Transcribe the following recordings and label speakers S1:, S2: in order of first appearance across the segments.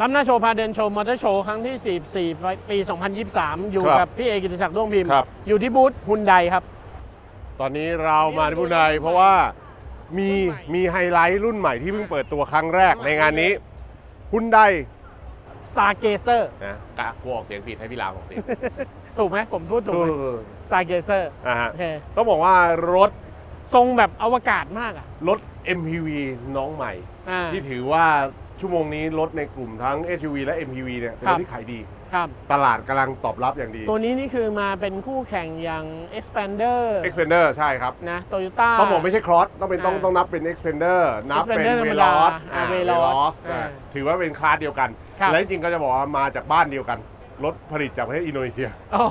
S1: ล้ำหน้าโชว์พาเดินโชว์มอเตอร์โชว์ครั้งที่ 44 ปี 2023 อยู่
S2: ครับ
S1: กับพี่เอกิติศักดิ์ด้วงพิมพ์
S2: ครับ
S1: อยู่ที่บูธฮุนไดครับ
S2: ตอนนี้เรามาที่บุญไดเพราะว่ามีมีไฮไลท์รุ่นใหม่ที่เพิ่งเปิดตัวครั้งแรกในงานนี้ฮุนได
S1: Stargazer
S2: นะกะกลัวออกเสียงผิดให้พี่ลาวออกเสียง
S1: ถูกไหมผมพูดถูกไหม Stargazer
S2: อ่าฮะ
S1: โอเค
S2: ต้องบอกว่ารถ
S1: ทรงแบบอวกาศมากอะ
S2: รถ MPV น้องใหม่
S1: อ่า
S2: ที่ถือว่าชั่วโมงนี้รถในกลุ่มทั้ง SUV และ MPV เนี่ยเป็น
S1: ครั
S2: ร
S1: บ
S2: ถที่ขายดี
S1: ครับ
S2: ตลาดกำลังตอบรับอย่างดี
S1: ตัวนี้นี่คือมาเป็นคู่แข่งอย่าง Expander
S2: Expander ใช่ครับ
S1: นะ Toyota
S2: ต้องบอกไม่ใช่ Cross ต้องเป็นต้อง
S1: อ่า
S2: ต้องนับเป็น Expander นับเป็น
S1: Expander ธรรมดา
S2: Veloz
S1: อ่า
S2: อ่า
S1: Veloz
S2: Veloz
S1: อ่า
S2: อ่าถือว่าเป็นคลาสเดียวกัน
S1: ครับ
S2: และจริงๆก็จะบอกว่ามาจากบ้านเดียวกัน รถผลิตจากประเทศอินโดนีเซีย
S1: อ๋อ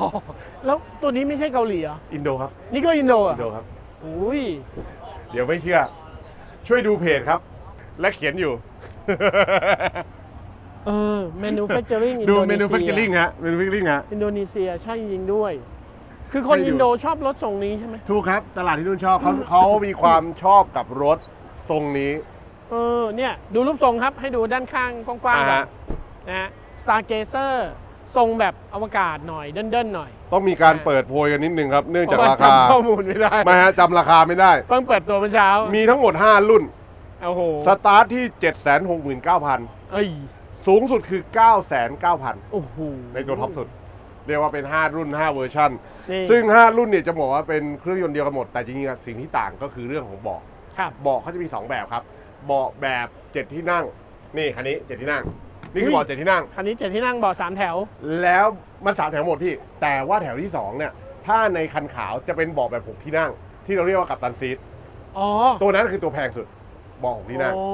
S1: แล้วตัวนี้ไม่ใช่เกาหลีเหรอ
S2: อินโดครับ
S1: นี่ก็อินโดอะ
S2: อินโดครับ
S1: อุ้ย
S2: เดี๋ยวไม่เชื่อ ช่วยดูเพจครับ และเขียนอยู่
S1: เออ manufacturing
S2: ดู
S1: Indonesia
S2: manufacturing ฮะ manufacturing ฮะ
S1: อินโดนีเซียใช่จริงๆด้วย คือคน
S2: ให้ดู
S1: อินโดชอบรถทรงนี้ใช่ไหม
S2: ถูกครับ ตลาดที่นู่นชอบเขาเขามีความชอบกับรถทรงนี้
S1: เออเนี่ย ดูรูปทรงครับให้ดูด้านข้างกว้างๆก่อ
S2: อ่าฮะ
S1: นนะฮะ Stargazer ทรงแบบอวกาศหน่อยเดินๆหน่อย
S2: ต้องมีการเปิดโพยกันนิดนึงครับ เนื่องจาก
S1: เพะว่
S2: ราคา
S1: จำข้อมูลไม่ได้
S2: ไม่ฮะจำราคาไม่ได้
S1: เพิ่งเปิดตัวเมื่อเช้า
S2: มีทั้งหมด 5 รุ่น
S1: โอ้โห
S2: สตาร์ทที่ 769,000
S1: เอ้ย
S2: สูงสุดคือ 9,900,000
S1: โอ้โห
S2: ในตัวท็อปสุด เรียกว่าเป็น 5 รุ่น 5 เวอร์ชัน
S1: นี่
S2: ซึ่ง 5 รุ่นเนี่ยจะบอกว่าเป็นเครื่องยนต์เดียวกันหมด แต่จริงๆอะสิ่งที่ต่างก็คือเรื่องของเบาะ
S1: ครับ
S2: เบาะเขาจะมี 2 แบบครับ เบาะแบบ 7 ที่นั่ง นี่คันนี้ 7 ที่นั่ง นี่คือเบาะ7ที่นั่ง
S1: คันนี้เจ็ดที่นั่งเบาะสามแถว
S2: แล้วมันสามแถวหมดพี่ แต่ว่าแถวที่2เนี่ย ถ้าในคันขาวจะเป็นเบาะแบบ6ที่นั่ง ที่เราเรียกว่ากับตันซีท
S1: อ๋อ
S2: ตัวนั้นคือตัวแพงสุดเบาะ6ที่นั่ง
S1: โอ้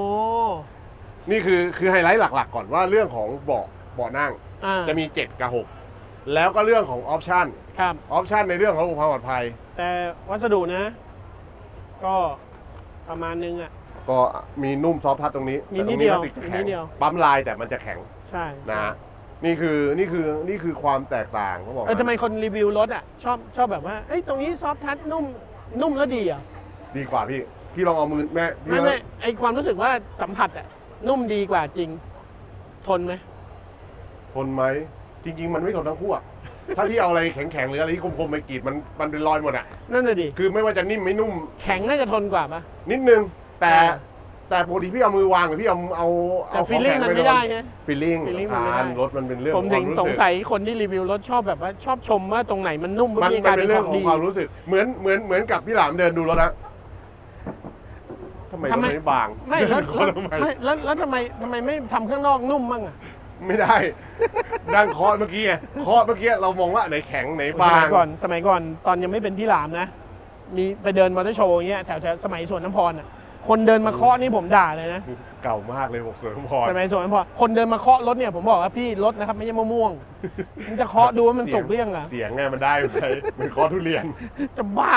S2: นี่คือคือไฮไลท์หลักๆ ก่อนว่าเรื่องของเบาะเบาะนั่ง
S1: อ่า
S2: จะมี 7 กับ 6 แล้วก็เรื่องของออปชั่น
S1: ครับ
S2: ออปชั่นในเรื่องของความปลอดภัย
S1: แต่วัสดุนะ ก็ประมาณนึงอะ
S2: ก็มีนุ่มซอฟต์ทัชตรงนี้
S1: มี
S2: แต่ต
S1: นิ
S2: ร
S1: ด
S2: ง
S1: เดียว
S2: พลาสติกจะแข็
S1: นิ
S2: ง
S1: ดเดียว
S2: ปั๊มลายแต่มันจะแข็ง
S1: ใช่
S2: นะฮะนี่คือนี่คือนี่คือความแตกต่างเขาบอก
S1: เออทำไมคนรีวิวรถอะชอบชอบแบบว่าเอ้ยตรงนี้ซอฟทัชนุ่มนุ่มแล้วดีอะ
S2: ดีกว่าพี่พี่ลองเอามือแม่พี่
S1: ไม่ไม่
S2: ว่า
S1: ไอความรู้สึกว่าสัมผัสอะนุ่มดีกว่าจริง ทนไหม
S2: ทนไหมจริง ๆ มันไม่ทนทั้งคู่อะถ้าพี่เอาอะไรแข็งๆหรืออะไรที่คมๆไปกรีดมันมันเป็นรอยหมดอะ
S1: นั่นน่ะดิ
S2: คือไม่ว่าจะนิ่มไม่นุ่ม
S1: แข็งน่าจะทนกว่าปะ
S2: นิดนึง แต่
S1: อ่า
S2: แต่ปกติพี่เอามือวางหรือพี่เอาเอา
S1: แต่
S2: เอาข
S1: ฟี
S2: อง
S1: ลลิ่ง
S2: แข็ง
S1: มัน
S2: ไป
S1: ไม่
S2: โด
S1: ได้
S2: น
S1: ไง
S2: ฟีลลิ่ง
S1: feeling มันไม่ได้
S2: รถมันเป็นเรื่อง
S1: ผมถึง
S2: ของควา
S1: สง
S2: รู้
S1: สัยคนที่รีวิวรถชอบแบบว่าชอบชมว่าตรงไหนมันนุ่ม
S2: มัน
S1: มี
S2: มัน
S1: การ
S2: เป็
S1: เป็นน
S2: เรื่
S1: ข
S2: อง
S1: อง
S2: ของ
S1: ดี
S2: ความรู้สึก เหมือนเหมือนเหมือนกับพี่หลามเดินดูรถนะทำไมร
S1: ทำ
S2: ถ
S1: ไม
S2: ไม่บาง
S1: ไม่แล้ว
S2: เดินเคาะทำไม
S1: ไม่แล้วแล้วทำไมทำไมไม่ทำข้างนอกนุ่มบ้างอะ
S2: ไม่ได้ ดังเคาะเมื่อกี้ไงเคาะเมื่อกี้เรามองว่าไหนแข็งไหน
S1: ส
S2: บา
S1: มั
S2: ง
S1: ยก่อนสมัยก่อนตอนยังไม่เป็นพี่หลามนะ มีไปเดินมอเตอร์โชว์อย่างเงี้ยแถวแถวสมัยสวนน้ำพรอะ คนเดินมาเคาะนี่ผมด่าเลยนะ
S2: เก่ามากเลยบอกสวนพร
S1: สมัยสวนน้ำพรคนเดินมาเคาะรถเนี่ยผมบอกว่าพี่รถนะครับไม่ใช่มะม่วงมันจะเคาะดูว่ามันสุกหรือยังอะ
S2: เสียงไงมันได้ไหมเหมือนเคาะทุเรียน
S1: จะบ้า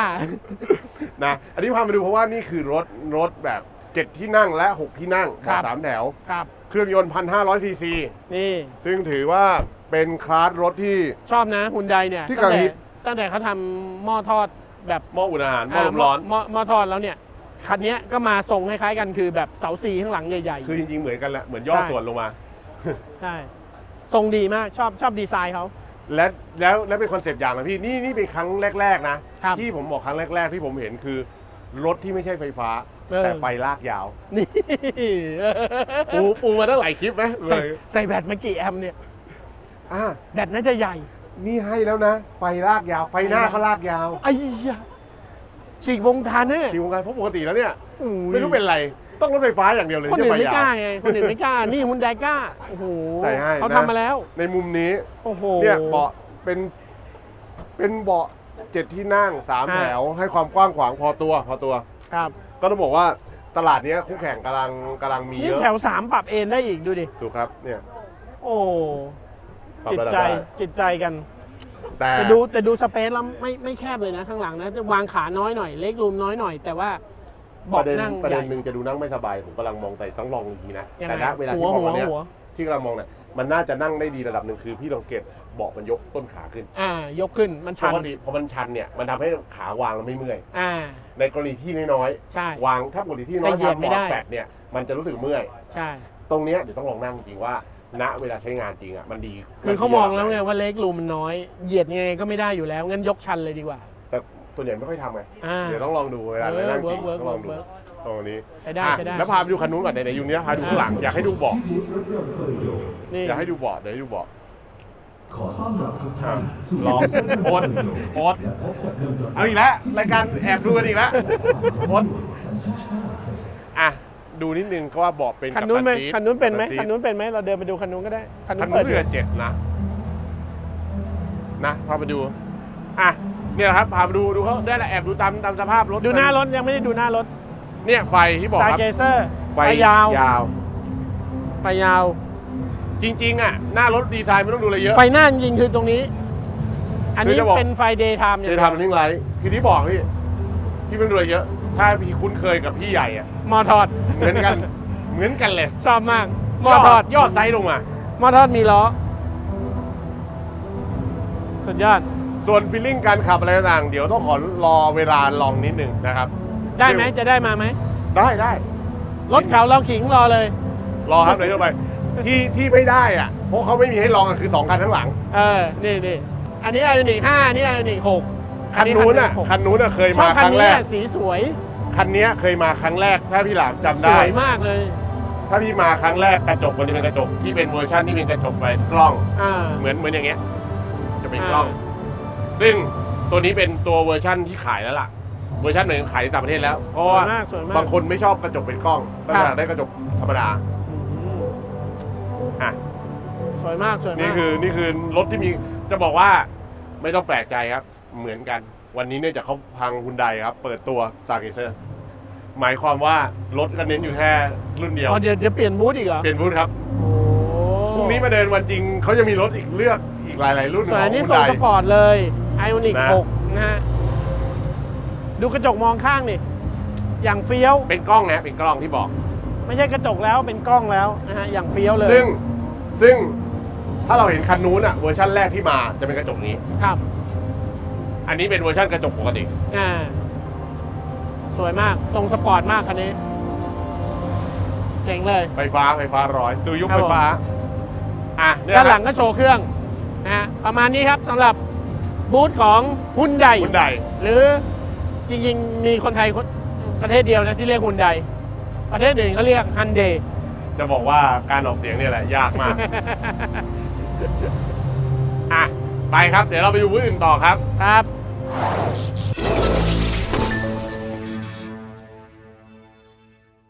S2: นะ อันนี้พามาดูเพราะว่านี่คือรถรถแบบ7ที่นั่งและ6ที่นั่ง
S1: ครับ
S2: สามแถว
S1: ครับ
S2: เครื่องยนต์1,500ซีซี
S1: นี่
S2: ซึ่งถือว่าเป็นคลาสรถที่
S1: ชอบนะฮุนไดเนี่ย
S2: ที่
S1: ตั้ง
S2: กำลัง
S1: แต่
S2: ฮิต
S1: ตั้งแต่เขาทำหม้อทอดแบบ
S2: หม้ออุ่นอาหารหม้อลมร้อน
S1: หม้อหม้อทอดแล้วเนี่ย คันเนี้ยก็มาทรงคล้ายๆกันคือแบบเสาซีข้างหลังใหญ่
S2: คือจริงๆ เหมือนกันแหละเหมือนย่อ
S1: ใช่
S2: ส่วนลงมา
S1: ๆใช่ ทรงดีมากชอบชอบดีไซน์เขา
S2: และแล้วแล้วเป็นคอนเซปต์อย่างนะพี่นี่นี่เป็นครั้งแรก ๆ นะ
S1: ครับ
S2: ที่ผมบอกครั้งแรก ๆ ที่ผมเห็นคือ รถที่ไม่ใช่ไฟฟ้า
S1: เออ
S2: แต่ไฟลากยาว
S1: นี่
S2: ปูปูมาตั้งหลายคลิปไหม
S1: ใส่
S2: เลย
S1: ใส่แบตมากี่แอมป์เนี่ย
S2: อะ
S1: แบตน่าจะใหญ่
S2: นี่ให้แล้วนะ ไฟลากยาว ไฟหน้าก็ลากยาว
S1: ไอ้ยะ ฉีกวงทานเนี่ย
S2: คิวงานเพราะปกติแล้วเนี่ย
S1: โอ้ย
S2: ไม่รู้เป็นไรต้องรถไฟฟ้าอย่างเดียวเลย
S1: คน
S2: ที่
S1: อื่น
S2: ไฟ
S1: ไม่
S2: ยาก
S1: ล้าวไงคนอื่นไม่กล้านี่ฮุนไดกล้าโอ้โห
S2: ใส่ให้
S1: เขา
S2: นะ
S1: ทำมาแล้ว
S2: ในมุมนี้
S1: โอ้โห
S2: เนี่ยเบาะเป็นเป็นเบาะเจ็ดที่นั่งสาม
S1: อ่า
S2: แถวให้ความกว้างขวางพอตัวพอตัว
S1: ครับ
S2: ก็ต้องบอกว่าตลาดเนี้ยคู่แข่งกำลังกำลังมี
S1: นี่
S2: เยอะ
S1: แถวสามปรับเอนได้อีกดูดิ
S2: ถูกครับเนี่ย
S1: โอ้
S2: ปรับ
S1: จิต
S2: ระดับ
S1: ใจ
S2: ได้
S1: จิตใจกัน
S2: แต่
S1: แต่ดูแต่ดูสเปซแล้วไม่ไม่แคบเลยนะข้างหลังนะจะวางขาน้อยหน่อย เล็กรูมน้อยหน่อย แต่ว่าเบาะ
S2: ประเด็น
S1: นั่ง
S2: ประ
S1: ให
S2: เด็
S1: ญ่
S2: นหนึ่งจะดูนั่งไม่สบาย ผมกำลังมองแต่ต้องลองอีกทีนะ
S1: ยัง
S2: แต่
S1: ไง
S2: ณเวลา
S1: หั
S2: ที่
S1: ว
S2: มอง
S1: หัว
S2: วันเนี้ย
S1: หัว
S2: ที่กำลังมองเนี่ยมันน่าจะนั่งได้ดีระดับหนึ่งคือพี่ลองเกตเบาะมันยกต้นขาขึ้น
S1: อ่ายกขึ้นมัน
S2: เพ
S1: ชัน
S2: ราะว่าดีพอมันชันเนี่ยมันทำให้ขาวางแล้วไม่เมื่อย
S1: อ่า
S2: ในกรณีที่น้อย
S1: ใช่
S2: ๆวางถ้าปกติที่น้อย
S1: แต่เหยียบ
S2: ทำ
S1: ไม่
S2: บอ
S1: ได้
S2: ร์ดแฟตเนี่ยมันจะรู้สึกเมื่อย
S1: ใช่
S2: ตรงเนี้ยเดี๋ยวต้องลองนั่งจริงๆว่า ณเวลาใช้งานจริงอะมันดี
S1: คือเขามองแล้วไงว่าเล็กรูมมันน้อย เหยียดยังไงก็ไม่ได้อยู่แล้ว งั้นยกชันเลยดีกว่า
S2: แต่ส่วนใหญ่ไม่ค่อยทำไง
S1: อ่า
S2: เดี๋ยวต้องลองดูเวลานั่งจริง
S1: เวิร์ก
S2: ต้องลองดู
S1: เวิร์ก
S2: ตรงนี้
S1: ใช้ได้
S2: อะ
S1: ใช้ได้
S2: แล้วพาไปดูคันนู้นก่อนไหนๆอยู่เนี้ยพาดูข้างหลังอยากให้ดูเบาะ
S1: นี่
S2: อยากให้ดูเบาะเดี๋ยวให้ดูเบาะ
S3: ขอต้อนรับทุก
S2: อะ
S3: ท่านสู่
S2: ลองโอ๊ตโอ๊ต
S3: และพบกับเรื่องราว
S2: เอาอีกแล้วรายการแอบดูกันอีกแล้วโอ๊ตอะ ดูนิดนึงก็ว่าเบาะเป็น
S1: คันนู้นไหม
S2: กัปตัซีท
S1: คันนู้นเป็นไหม
S2: กัปตัซีท
S1: คันนู้นเป็นไหมเราเดินไปดูคันนู้นก็ได้คันนู้
S2: คัน
S1: น
S2: นู้
S1: เปิ
S2: น
S1: ด
S2: เรือเจ็ดนะ นะพาไปดู อะเนี่ยนะครับพาไปดูดูเขาได้แหละแอบดูตามตามสภาพรถ
S1: ดูหน้ารถยังไม่ได้ดูหน้ารถ
S2: เนี่ยไฟที่บอก
S1: สาย
S2: ครับ
S1: เกเซอร์
S2: ไฟ
S1: ไปยาว
S2: ยาว
S1: ไปยาว
S2: จริง ๆ อะ หน้ารถดีไซน์ไม่ต้องดูอะไรเยอะ
S1: ไฟหน้าจริงๆคือตรงนี้ อันนี้
S2: คือจะบอก
S1: เป็นไฟเดย์ไทม์เนี่ย
S2: จะทำทิ้งไรคือที่บอกพี่พี่ไม่ต้องดูอะไรเยอะ ถ้าพี่คุ้นเคยกับพี่ใหญ่อะ
S1: มอทอด
S2: เหมือนกัน เหมือนกันเลย
S1: ชอบมากมอทอด
S2: ยอดไซส์ลงมา
S1: มอทอดมีล้อสุดยอด
S2: ส่วนฟีลลิ่งการขับอะไรต่างๆเดี๋ยวต้องขอรอเวลาลองนิดนึงนะครับ
S1: ได้ไหมจะได้มาไหม
S2: ได้ได้
S1: รถเขาเราขิงรอเลย
S2: รอครับเดี๋ยวจะไปที่ที่ไม่ได้อะเพราะเขาไม่มีให้ลองกันคือสองคันข้างหลัง
S1: เออนี่นี่อันนี้ไออนิกห้าอันนี้ไออนิกหก
S2: คันนู้นอะคันนู้นอะเคย
S1: ชอ
S2: มา
S1: บ
S2: ค
S1: คัน
S2: รั้ง
S1: นี้
S2: แรก
S1: อะสีสวย
S2: คันเนี้ยเคยมาครั้งแรก ถ้าพี่หลามจำ
S1: ส
S2: ได้
S1: วยมากเลย
S2: ถ้าพี่มาครั้งแรกกระจกมันจะเป็นกระจกที่เป็นเวอร์ชันที่เป็นกระจกไปกล้อง
S1: อ่า
S2: เหมือนเหมือนอย่างเงี้ย จะเป็นกล้อง
S1: อ่
S2: ซึ่งตัวนี้เป็นตัวเวอร์ชันที่ขายแล้วล่ะ เวอร์ชันหนึ่งขายในต่างประเทศแล้ว เพราะ
S1: สว
S2: ว่าย
S1: มากสวยมาก
S2: บางคนไม่ชอบกระจกเป็นกล้องก็
S1: ครับ
S2: อยากได้กระจกธรรมดา
S1: อืม
S2: อะ
S1: สวยมากสวยมาก
S2: นี่คือนี่คือรถที่มีจะบอกว่าไม่ต้องแปลกใจครับ เหมือนกัน วันนี้เนี่ยจากเขาพังฮุนไดครับ เปิดตัวซาเกเซอร์หมายความว่ารถก็เน้นอยู่แค่รุ่นเดียว
S1: อ๋อเดี๋ยวเดี๋ยวเปลี่ยนบูธอีกเหรอ
S2: เปลี่ยนบูธครับ
S1: โอ้
S2: พรุ่งนี้มาเดินวันจริงเขาจะมีรถอีกเลือกอีกหลาย ๆ รุ่น
S1: สวย
S2: ข
S1: อั
S2: อนง
S1: นี้
S2: ฮุน
S1: ทรง
S2: ได
S1: สปอร์ตเลยไออนิก
S2: นะ
S1: หกนะฮะดูกระจกมองข้างนี่อย่างเฟี้ยว
S2: เป็นกล้องนะเป็นกล้องที่บอก
S1: ไม่ใช่กระจกแล้วเป็นกล้องแล้วนะฮะอย่างเฟี้ยวเลย
S2: ซึ่งซึ่งถ้าเราเห็นคันนู้นอะเวอร์ชันแรกที่มาจะเป็นกระจกนี้
S1: ครับ
S2: อันนี้เป็นเวอร์ชันกระจกปกติ
S1: อ่า สวยมาก ทรงสปอร์ตมากคันนี้ เจ๋งเลย
S2: ไฟฟ้าไฟฟ้าร้อยสู่ยุค
S1: ครับ
S2: ไฟฟ้า อะเนี่ย
S1: ด้านหลังก็โชว์เครื่องนะฮะประมาณนี้ครับสำหรับบูธของฮุนได
S2: ฮุนได
S1: หรือจริงๆ มีคนไทยคนประเทศเดียวนะที่เรียกฮุนไดประเทศอื่นเขาเรียกฮันเด
S2: จะบอกว่าการออกเสียงเนี่ยแหละยากมาก อะ ไปครับ เดี๋ยวเราไปดูพื้นอื่นต่อครับ
S1: ครับ